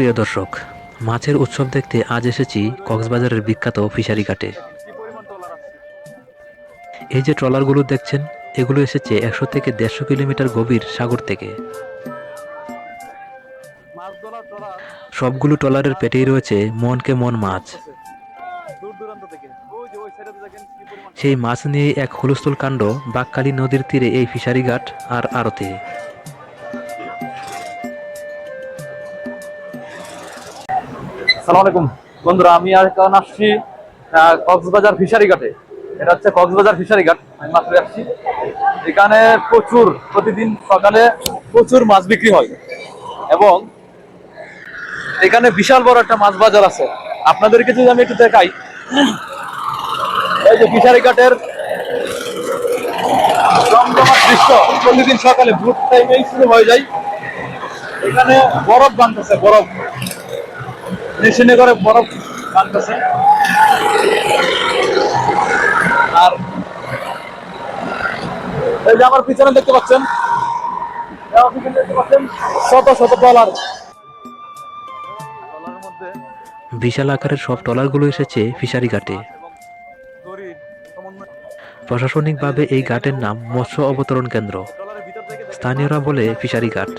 প্রিয় দর্শক, মাছের উৎসব দেখতে আজ এসেছি কক্সবাজারের বিখ্যাত ফিশারি ঘাটে। এই যে ট্রলারগুলো দেখছেন, এগুলো এসেছে একশো থেকে দেড়শো কিলোমিটার গভীর সাগর থেকে। সবগুলো ট্রলারের পেটেই রয়েছে মনকে মন মাছ। সেই মাছ নিয়ে এক হুলস্থুল কাণ্ড বাক্কালী নদীর তীরে এই ফিশারি ঘাট আর আড়তে। আসসালামু আলাইকুম। বন্ধুরা, আমি আর কারণ আসছি কক্সবাজার ফিশারি ঘাটে এটা হচ্ছে কক্সবাজার ফিশারি ঘাট আমি মাত্র আসছি এখানে প্রচুর, প্রতিদিন সকালে প্রচুর মাছ বিক্রি হয়। এবং এখানে বিশাল বড় একটা মাছ বাজার আছে। আপনাদেরকে যদি আমি একটু দেখাই। এই যে ফিশারি ঘাটের দৃশ্য, প্রতিদিন সকালে ভোর টাইমেই শুরু হয়ে যায়। এখানে বরফ বানতেছে, বরফ। মেশিনে করে বরফ বানতেছে। আর এই যে আমার পিছনে দেখতে পাচ্ছেন শত শত ডলার বিশাল আকারের সব ট্রলারগুলো এসেছে ফিশারি ঘাটে। প্রশাসনিকভাবে এই ঘাটের নাম মৎস্য অবতরণ কেন্দ্র। স্থানীয়রা বলে ফিশারি ঘাট।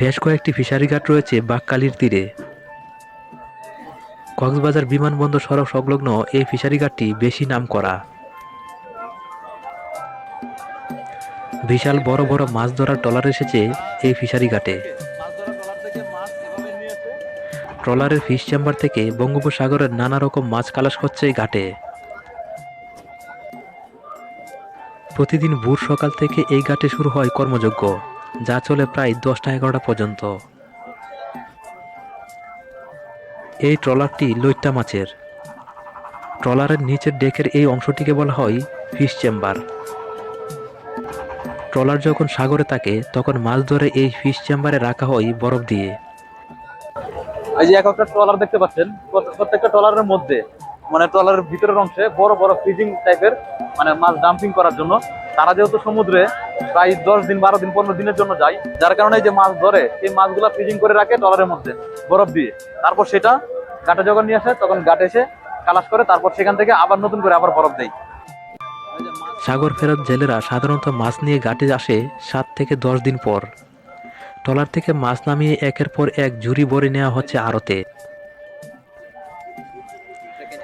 বেশ কয়েকটি ফিশারি ঘাট রয়েছে বাককালির তীরে। কক্সবাজার বিমানবন্দর সড়ক সংলগ্ন এই ফিশারি ঘাটটি বেশি নাম করা বিশাল বড় বড় মাছ ধরার ট্রলার এসেছে এই ফিশারি ঘাটে। ট্রলারের ফিশ চেম্বার থেকে বঙ্গোপসাগরের নানা রকম মাছ খালাস করছে এই ঘাটে। প্রতিদিন ভোর সকাল থেকে এই ঘাটে শুরু হয় কর্মযজ্ঞ। যা চলে প্রায় দশটা এগারোটা পর্যন্ত। এই ট্রলারটি লইট্টা মাছের। ট্রলারের নিচের ডেকের এই অংশটিকে বলা হয় ফিশ চেম্বার। ট্রলার যখন সাগরে থাকে, তখন মাছ ধরে এই ফিশ চেম্বারে রাখা হয় বরফ দিয়ে। এই যে এক একটা ট্রলার দেখতে পাচ্ছেন প্রত্যেকটা ট্রলারের মধ্যে মানে ট্রলারের ভিতরের অংশে বড় বড় ফ্রিজিং টাইপের মানে মাছ ডাম্পিং করার জন্য। তারা যেহেতু সমুদ্রে প্রায় দশ দিন, বারো দিন, পনেরো দিনের জন্য যায় যার কারণে যে মাছ ধরে, এই মাছগুলা ফ্রিজিং করে রাখে ট্রলারের মধ্যে, বরফ দিয়ে। তারপর সেটা ঘাটে যখন নিয়ে আসে, তখন ঘাটে এসে কালাস করে, তারপর সেখান থেকে আবার নতুন করে আবার বরফ দেয়। সাগর ফেরত জেলেরা সাধারণত মাছ নিয়ে ঘাটে আসে সাত থেকে দশ দিন পর। ট্রলার থেকে মাছ নামিয়ে একের পর এক ঝুড়ি ভরে নেওয়া হচ্ছে আড়তে।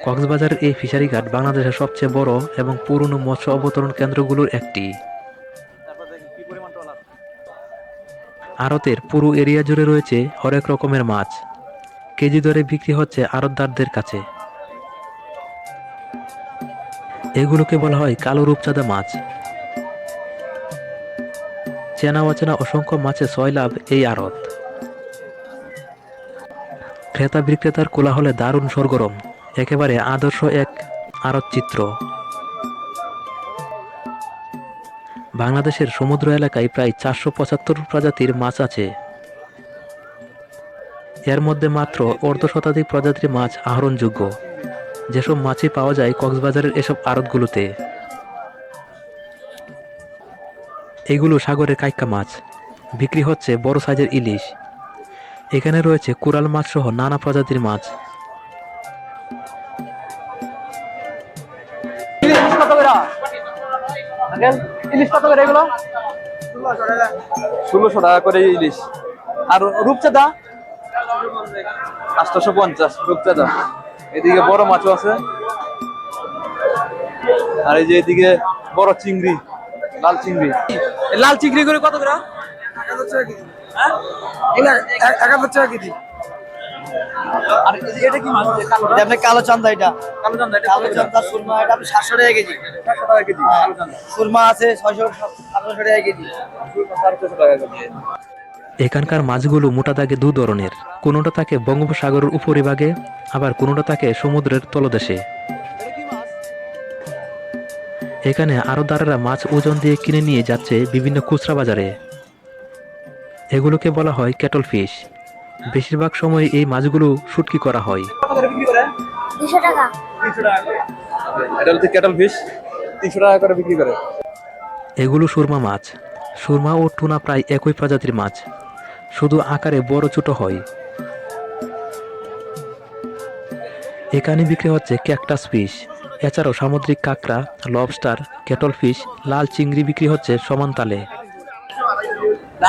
কক্সবাজারের এই ফিশারি ঘাট বাংলাদেশের সবচেয়ে বড় এবং পুরনো মৎস্য অবতরণ কেন্দ্রগুলোর একটি। আড়তের পুরো এরিয়া জুড়ে রয়েছে হরেক রকমের মাছ। কেজি দরে বিক্রি হচ্ছে আড়তদারদের কাছে। এগুলোকে বলা হয় কালো রূপচাঁদা মাছ। চেনা অচেনা অসংখ্য মাছে লাভ এই আড়ত। ক্রেতা বিক্রেতার কোলাহলে দারুণ সরগরম, একেবারে আদর্শ এক আড়ত চিত্র বাংলাদেশের সমুদ্র এলাকায় প্রায় চারশো পঁচাত্তর প্রজাতির মাছ আছে। এর মধ্যে মাত্র অর্ধ শতাধিক প্রজাতির মাছ আহরণযোগ্য। যেসব মাছই পাওয়া যায় কক্সবাজারের এসব আড়তগুলোতে। এগুলো সাগরের কাইক্কা মাছ। বিক্রি হচ্ছে বড় সাইজের ইলিশ। এখানে রয়েছে কুরাল মাছ সহ নানা প্রজাতির মাছ। ইলিশ কত করে এগুলো? ষোলোশো টাকা করে ইলিশ। আর রূপচাঁদা? আটশোশো পঞ্চাশ রূপচাঁদা। এদিকে বড় মাছও আছে। আর এই যে এদিকে বড় চিংড়ি লাল চিংড়ি। এই লাল চিংড়ি করে? কত করে হ্যাঁ? একাত্তর টাকা কেজি। আর এটা কি মাছ? কালো এটা আপনি কালো চান্দা এটা। কালো চান্দা এটা কালো চান্দা সুরমা এটা আপনি সাতশো টাকা কেজি। সাতশো টাকা কেজি কালো চান্দা। সুরমা আছে ছয়শো সাতশো টাকা কেজি। টাকা কেজি। এখানকার মাছগুলো মোটা দাগে দু ধরনের। কোনোটা থাকে বঙ্গোপসাগরের উপরিভাগে আবার কোনোটা থাকে সমুদ্রের তলদেশে। এখানে আরও দারেরা মাছ ওজন দিয়ে কিনে নিয়ে যাচ্ছে বিভিন্ন খুচরা বাজারে। এগুলোকে বলা হয় ক্যাটল ফিশ। বেশিরভাগ সময় এই মাছগুলো শুটকি করা হয়। কত করে বিক্রি করে? দুশো টাকা। তিনশো টাকা করে। এটা হচ্ছে ক্যাটল ফিশ তিনশো টাকা করে বিক্রি করে। এগুলো সুরমা মাছ। সুরমা ও টুনা প্রায় একই প্রজাতির মাছ। শুধু আকারে বড় ছোট হয়। এখানে বিক্রি হচ্ছে ক্যাকটাস ফিশ। এছাড়াও সামুদ্রিক কাঁকড়া লবস্টার কেটল ফিশ লাল চিংড়ি বিক্রি হচ্ছে সমান তালে।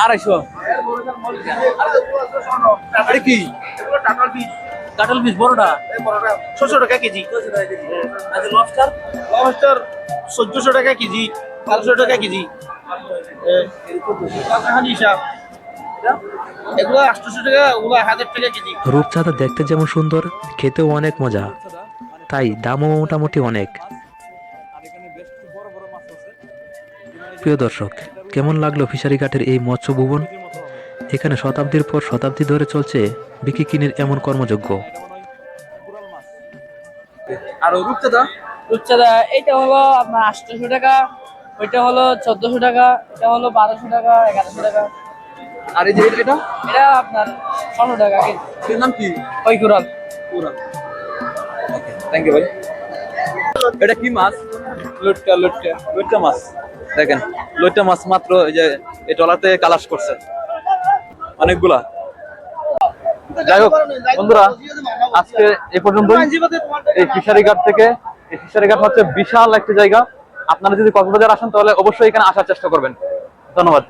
আড়াইশো। এটা কি? কাটল পিস বড়টা? ছশো টাকা কেজি। আচ্ছা লবস্টার লবস্টার চোদ্দশো টাকা কেজি বারোশো টাকা কেজি। হিসাব এগুলো আটশোশো টাকা ওগুলো হাজার টাকা কেজি। রূপচাঁদা দেখতে যেমন সুন্দর খেতেও অনেক মজা। তাই দামও মোটামুটি অনেক। প্রিয় দর্শক কেমন লাগল ফিশারি ঘাটের এই মৎস্য ভুবন এখানে শতাব্দীর পর শতাব্দী ধরে চলছে বিকিকিনির এমন কর্মযোগ্য আর রূপচাঁদা? রূপচাঁদা এইটা হলো আপনার আটশোশো টাকা ওইটা হলো চোদ্দশো টাকা এটা হলো বারোশো টাকা এগারোশো টাকা। আর এই যে এটা- এটা? এটা আপনার ছশো টাকা এর নাম কি? ওই কুরাল পুরা থ্যাংক ইউ ভাই। এটা কি মাছ? লুটটা লুটটা লুটটা মাছ। দেখেন লুটটা মাছ মাত্র এই যে এই ট্রলারতে কালাস করছে। অনেকগুলা। যাই হোক, বন্ধুরা, আজকে এ পর্যন্ত এই ফিশারি ঘাট থেকে, এই ফিশারি ঘাট হচ্ছে বিশাল একটা জায়গা। আপনারা যদি কক্সবাজার আসেন, তাহলে অবশ্যই এখানে আসার চেষ্টা করবেন। ধন্যবাদ।